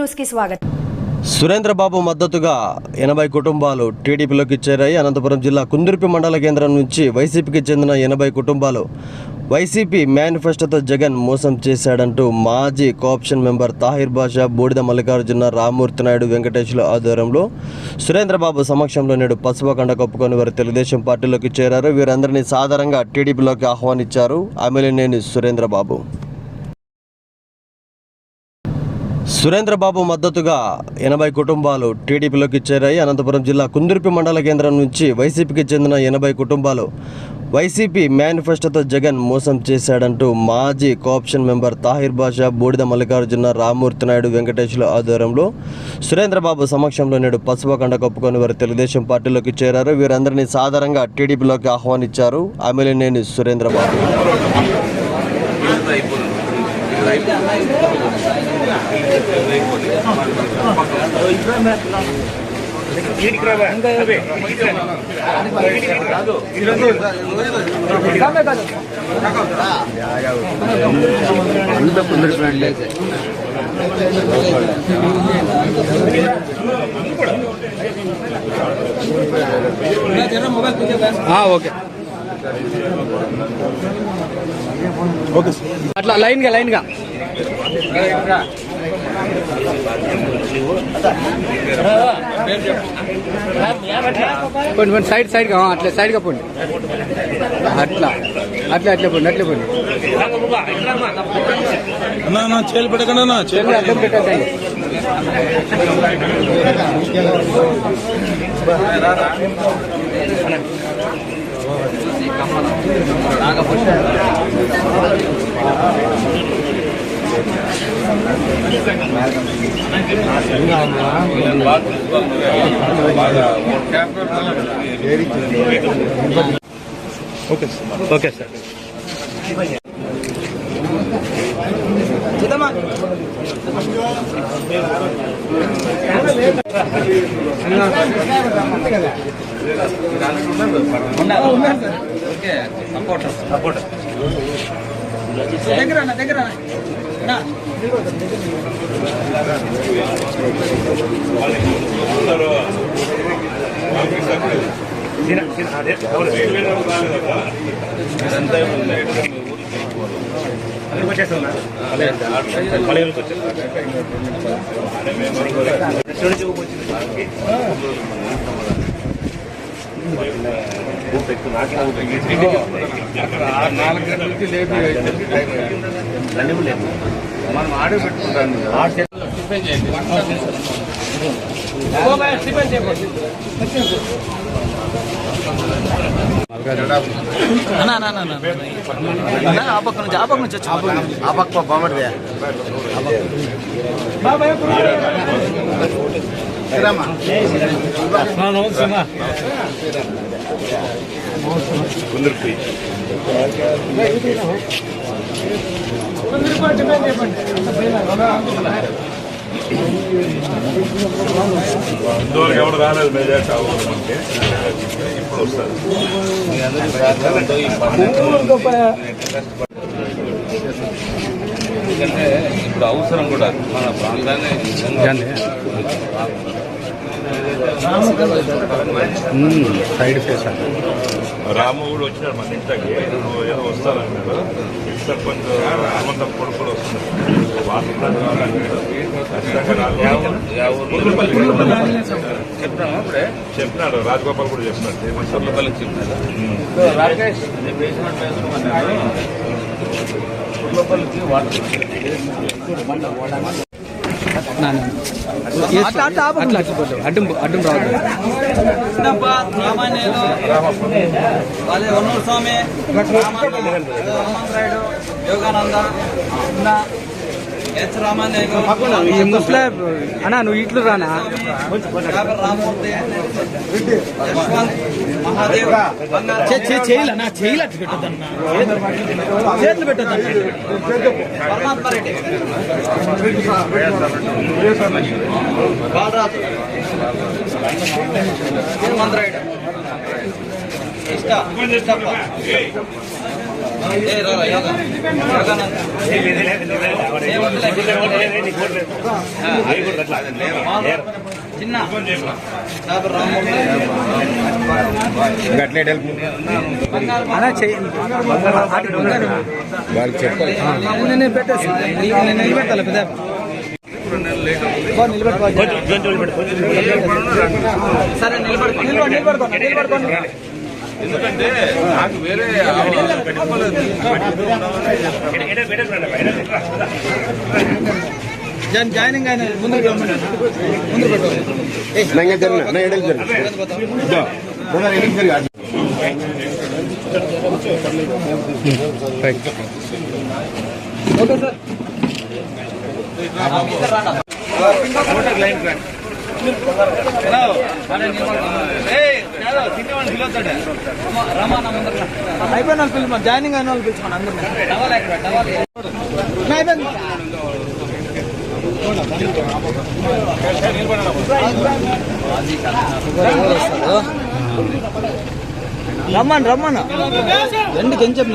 న్యూస్కి స్వాగతం. సురేంద్రబాబు మద్దతుగా ఎనభై కుటుంబాలు టీడీపీలోకి చేరాయి. అనంతపురం జిల్లా కుందుర్పి మండల కేంద్రం నుంచి వైసీపీకి చెందిన ఎనభై కుటుంబాలు వైసీపీ మేనిఫెస్టోతో జగన్ మోసం చేశాడంటూ మాజీ కోఆప్షన్ మెంబర్ తాహిర్ బాషా బూడిద మల్లికార్జున రామ్మూర్తి నాయుడు వెంకటేశ్వర ఆధ్వర్యంలో సురేంద్రబాబు సమక్షంలో నేడు పసుపకండ కప్పుకొని వారు తెలుగుదేశం పార్టీలోకి చేరారు. వీరందరినీ సాధారణంగా టీడీపీలోకి ఆహ్వానించారు. ఎమ్మెల్యేనేని సురేంద్రబాబు. సురేంద్రబాబు మద్దతుగా ఎనభై కుటుంబాలు టీడీపీలోకి చేరాయి. అనంతపురం జిల్లా కుందుర్పి మండల కేంద్రం నుంచి వైసీపీకి చెందిన ఎనభై కుటుంబాలు వైసీపీ మేనిఫెస్టోతో జగన్ మోసం చేశాడంటూ మాజీ కోఆప్షన్ మెంబర్ తాహిర్ బాషా బూడిద మల్లికార్జున రామ్మూర్తి నాయుడు వెంకటేశ్వర ఆధ్వర్యంలో సురేంద్రబాబు సమక్షంలో నేడు పసుపకండ కప్పుకొని వారు తెలుగుదేశం పార్టీలోకి చేరారు. వీరందరినీ సాధారణంగా టీడీపీలోకి ఆహ్వానించారు ఎమ్మెల్యేనేని సురేంద్రబాబు. ఓకే అట్లా లైన్గా లైన్గా పోండి పోండి సైడ్ సైడ్గా అట్లా సైడ్గా పోండి. అట్లా అట్లా అట్లా పోండి అట్లా పోండి. అన్నా నా చేలు పెట్టకండి అన్న చెల్లి అడ్డం పెట్టండి ఓకే సార్ దగ్గర దగ్గర వచ్చేస్తున్నారు ఆ పక్క నుంచి ఆ పక్క నుంచి ఆ పక్క బాగుంటుంది ఇంతవరకు ఎవరు రాలేదు మెజార్టీ అవ్వమంటే ఇప్పుడు వస్తారు ఎందుకంటే ఇప్పుడు అవసరం కూడా మన ప్రాంతాన్ని సైడ్ ఫేస్ రాము కూడా వచ్చినాడు మన ఇంటికి. నువ్వు ఏదో వస్తారన్నాడు సర్పంచ్ హనుమంతం కొడుకు కూడా వస్తున్నాడు ఇప్పుడే? చెప్పినాడు. రాజగోపాల్ కూడా చెప్పినాడు. రాకేష్ బేస్మెంట్ సొంతపల్లికి వాటర్ అట్లా అట్లా అట్లా పోతావు. అడ్డం అడ్డం రావద్దు స్వామి హనుమంతరాయుడు యోగానంద ఉన్న హెచ్ రామాన్య ఈ ముస్లా అన్నా నువ్వు ఇట్లు రానా? రామూర్తి యశ్వంత్ మహాదేవ్ పెట్టద్దన్నా. చేతులు పెట్టద్దన్నా. బాలరాజు. హనుమంతరాయుడు ఇష్ట ఇష్టప్ప చిన్న గట్లే అలా చేయండి వాళ్ళు చెప్పాలి నిలబెట్టాలి పెద్ద నిలబెట్టుకోవాలి సరే నిలబడుకో నిలబడుకో. నిలబడుకోండి ఎందుకంటే నాకు వేరే పెట్టుకోలేదు. జాయినింగ్ ఆయన ముందు ముందు అయిపోయిన వాళ్ళు పిలుచు జాయినింగ్ అయిన వాళ్ళు పిలుచుకోండి అయిపోయింది రమ్మను రమ్మను ఏం చెప్పి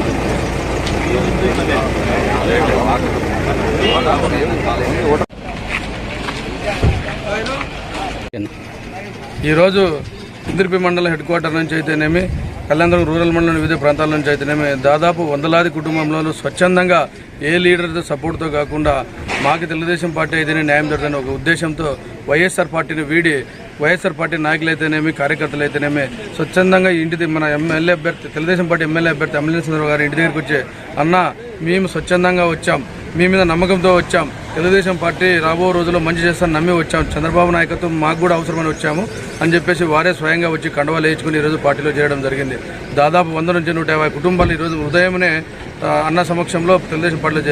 ఈరోజు ఇంద్రపి మండల హెడ్ క్వార్టర్ నుంచి అయితేనేమి కళ్యాణదుర్గం రూరల్ మండలం వివిధ ప్రాంతాల నుంచి అయితేనేమి దాదాపు వందలాది కుటుంబంలో స్వచ్ఛందంగా ఏ లీడర్తో సపోర్ట్తో కాకుండా మాకు తెలుగుదేశం పార్టీ అయితేనే న్యాయం జరుగుతుందని ఒక ఉద్దేశంతో వైఎస్ఆర్ పార్టీని వీడి వైఎస్ఆర్ పార్టీ నాయకులు అయితేనేమి కార్యకర్తలు అయితేనేమి స్వచ్ఛందంగా ఇంటి మన ఎమ్మెల్యే అభ్యర్థి తెలుగుదేశం పార్టీ ఎమ్మెల్యే అభ్యర్థి అమలేశ్వర చంద్రబాబు గారి ఇంటి దగ్గరికి వచ్చి అన్న మేము స్వచ్ఛందంగా వచ్చాం. మీ మీద నమ్మకంతో వచ్చాం. తెలుగుదేశం పార్టీ రాబో రోజుల్లో మంచి చేస్తాను నమ్మి వచ్చాము చంద్రబాబు నాయకత్వం మాకు కూడా అవసరమని వచ్చాము అని చెప్పేసి వారే స్వయంగా వచ్చి కండవాలు వేయించుకుని ఈరోజు పార్టీలో చేరడం జరిగింది. దాదాపు వంద నుంచి నూట యాభై కుటుంబాలు ఈరోజు ఉదయమే అన్న సమక్షంలో తెలుగుదేశం పార్టీలో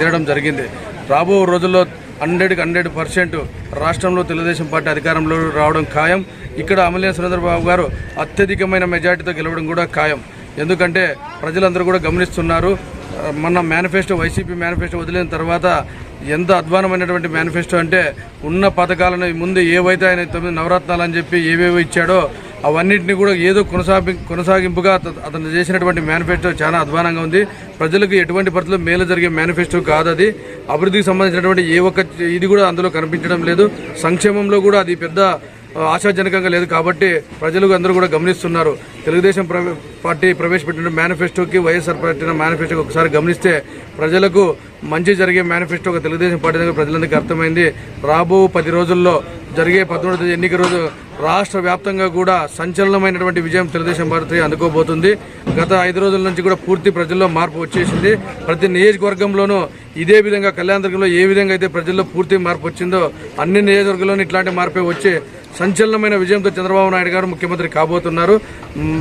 చేరడం జరిగింది. రాబో రోజుల్లో హండ్రెడ్కి హండ్రెడ్ పర్సెంట్ రాష్ట్రంలో తెలుగుదేశం పార్టీ అధికారంలో రావడం ఖాయం. ఇక్కడ అమలే సురేంద్రబాబు గారు అత్యధికమైన మెజార్టీతో గెలవడం కూడా ఖాయం. ఎందుకంటే ప్రజలందరూ కూడా గమనిస్తున్నారు మన మేనిఫెస్టో వైసీపీ మేనిఫెస్టో వదిలిన తర్వాత ఎంత అధ్వానమైనటువంటి మేనిఫెస్టో అంటే ఉన్న పథకాలను ముందు ఏవైతే ఆయన తొమ్మిది నవరత్నాలు అని చెప్పి ఏవేవో ఇచ్చాడో అవన్నింటినీ కూడా ఏదో కొనసాగి కొనసాగింపుగా అతను చేసినటువంటి మేనిఫెస్టో చాలా అధ్వానంగా ఉంది. ప్రజలకు ఎటువంటి పరిస్థితుల్లో మేలు జరిగే మేనిఫెస్టో కాదు అది. అభివృద్ధికి సంబంధించినటువంటి ఏ ఒక్క ఇది కూడా అందులో కనిపించడం లేదు. సంక్షేమంలో కూడా అది పెద్ద ఆశాజనకంగా లేదు కాబట్టి ప్రజలు అందరూ కూడా గమనిస్తున్నారు. తెలుగుదేశం పార్టీ ప్రవేశపెట్టిన మేనిఫెస్టోకి వైఎస్ఆర్ పెట్టిన మేనిఫెస్టోకి ఒకసారి గమనిస్తే ప్రజలకు మంచి జరిగే మేనిఫెస్టో ఒక తెలుగుదేశం పార్టీ దగ్గర ప్రజలందరికీ అర్థమైంది. రాబో పది రోజుల్లో జరిగే పదమూడు ఎన్నిక రోజు రాష్ట్ర వ్యాప్తంగా కూడా సంచలనమైనటువంటి విజయం తెలుగుదేశం పార్టీ అందుకోబోతుంది. గత ఐదు రోజుల నుంచి కూడా పూర్తి ప్రజల్లో మార్పు వచ్చేసింది. ప్రతి నియోజకవర్గంలోనూ ఇదే విధంగా కళ్యాణదుర్గంలో ఏ విధంగా అయితే ప్రజల్లో పూర్తి మార్పు వచ్చిందో అన్ని నియోజకవర్గంలోనూ ఇట్లాంటి మార్పే వచ్చి సంచలనమైన విజయంతో చంద్రబాబు నాయుడు గారు ముఖ్యమంత్రి కాబోతున్నారు.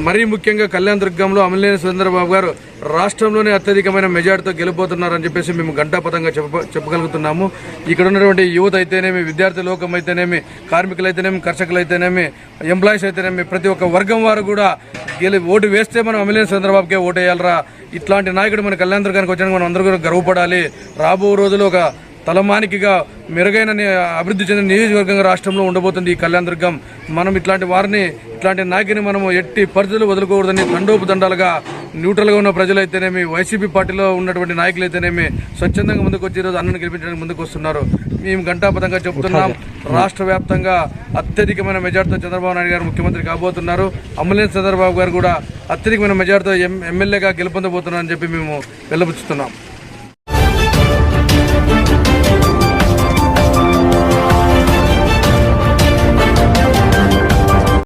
మరీ ముఖ్యంగా కళ్యాణ దుర్గంలో అమలేని సురేంద్రబాబు గారు రాష్ట్రంలోనే అత్యధికమైన మెజార్టీతో గెలిపోతున్నారని చెప్పేసి మేము గంటాపదంగా చెప్ప చెప్పగలుగుతున్నాము. ఇక్కడ ఉన్నటువంటి యువత అయితేనేమి విద్యార్థి లోకం అయితేనేమి కార్మికులైతేనేమి కర్షకులైతేనేమి కర్షకులు అయితేనేమి ఎంప్లాయీస్ అయితేనేమి ప్రతి ఒక్క వర్గం వారు కూడా గెలి ఓటు వేస్తే మనం అమలేని చంద్రబాబుకే ఓటు వేయాలరా ఇట్లాంటి నాయకుడు మన కళ్యాణ దుర్గానికి వచ్చాక మనం అందరూ కూడా గర్వపడాలి. రాబో రోజులు ఒక తలమానికిగా మెరుగైన అభివృద్ధి చెందిన నియోజకవర్గంగా రాష్ట్రంలో ఉండబోతుంది ఈ కళ్యాణ దుర్గం. మనం ఇట్లాంటి వారిని ఇట్లాంటి నాయకుని మనము ఎట్టి పరిస్థితులు వదులుకోకూడదని దండోపు దండాలుగా న్యూట్రల్గా ఉన్న ప్రజలైతేనేమి వైసీపీ పార్టీలో ఉన్నటువంటి నాయకులు అయితేనేమి స్వచ్ఛందంగా ముందుకు వచ్చి ఈరోజు అన్నను గెలిపించడానికి ముందుకు వస్తున్నారు. మేము గంటాపదంగా చెబుతున్నాం రాష్ట్ర వ్యాప్తంగా అత్యధికమైన మెజార్టీతో చంద్రబాబు నాయుడు గారు ముఖ్యమంత్రి కాబోతున్నారు. అమలేని చంద్రబాబు గారు కూడా అత్యధికమైన మెజార్టీతో ఎం ఎమ్మెల్యేగా గెలుపొందబోతున్నారని చెప్పి మేము వెళ్ళబుచ్చుతున్నాం